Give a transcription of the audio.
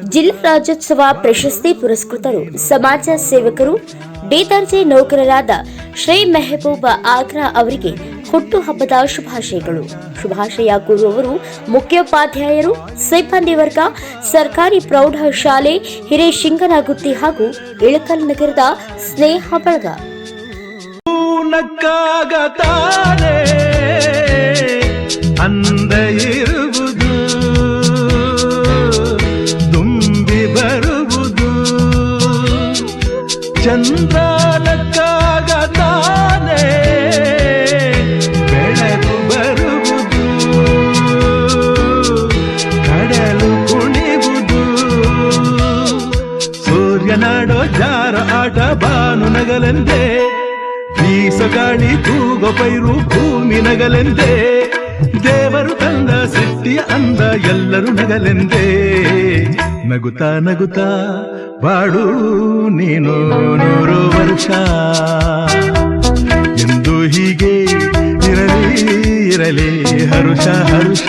ಜಿಲ್ಲಾ ರಾಜ್ಯೋತ್ಸವ ಪ್ರಶಸ್ತಿ ಪುರಸ್ಕೃತರು, ಸಮಾಜ ಸೇವಕರು ಡಿದರ್ಜೆ ನೌಕರರಾದ ಶ್ರೀ ಮೆಹಬೂಬ ಆಗ್ರಾ ಅವರಿಗೆ ಹುಟ್ಟುಹಬ್ಬದ ಶುಭಾಶಯಗಳು. ಶುಭಾಶಯ ಕೋರುವವರು ಮುಖ್ಯೋಪಾಧ್ಯಾಯರು, ಸಿಬ್ಬಂದಿ ವರ್ಗ, ಸರ್ಕಾರಿ ಪ್ರೌಢಶಾಲೆ ಹಿರೇಶಿಂಗನಗುತ್ತಿ ಹಾಗೂ ಇಳಕಲ್ ನಗರದ ಸ್ನೇಹ ಬಳಗ. ಚಂದ್ರ ನಕ್ಕಾಗತಾನೆ ಬೆಳಕು ಬರುವುದು, ಕಡಲು ಕುಣಿವುದು. ಸೂರ್ಯನಾಡೋ ಜಾರ ಆಟ ಬಾನು ನಗಲೆಂದೇ, ಬೀಸ ಗಾಳಿ ತೂಗೋ ಪೈರು ಭೂಮಿ ನಗಲೆಂದೇ, ದೇವರು ತಂದ ಸೃಷ್ಟಿಯ ಅಂದ ಎಲ್ಲರೂ ನಗಲೆಂದೇ. ನಗುತ್ತಾ ನಗುತ್ತಾ ಬಾಡು ನೀನು ನೂರು ವರ್ಷ ಎಂದು ಹೀಗೆ ಇರಲಿ ಇರಲಿ ಹರುಷ ಹರುಷ